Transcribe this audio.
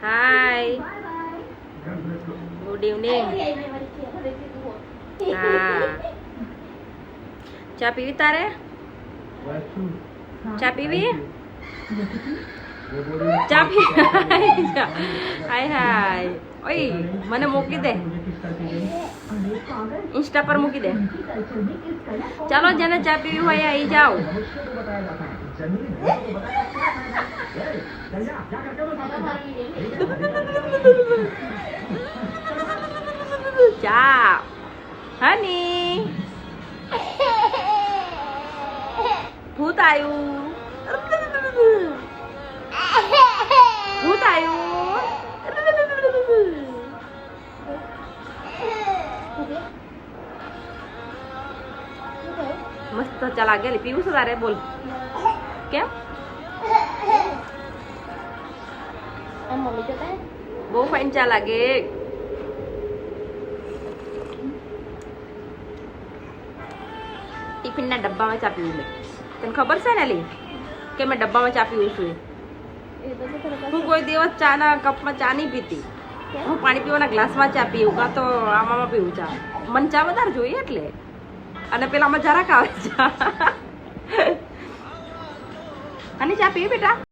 Hi good evening હા ચા PV તારે ચા પીવી ચા પી હાય હાય ઓય મને મૂકી દે ઇન્સ્ટા પર મૂકી દે ચાલો જેને ચા પીવી હોય આવી જાઓ ચા હની ભૂત આવ્યું મસ્ત ચા લાગેલી પીવું છે તારે? બોલ. કેમ? બહુ ફાઇન ચા લાગે. ટિફિનના ડબ્બામાં ચા પીવું મેં. તને ખબર છે ને લી કે મેં ડબ્બામાં ચા પીવું છું હું કોઈ દિવસ ચાના કપમાં ચા નહીં પીતી. હું પાણી પીવાના ગ્લાસમાં ચા પીવું કાં તો આમાં પીવું ચા. મને ચા વધારે જોઈએ એટલે. અને પેલામાં જરાક આવે છે. અને ચા પીવી બેટા?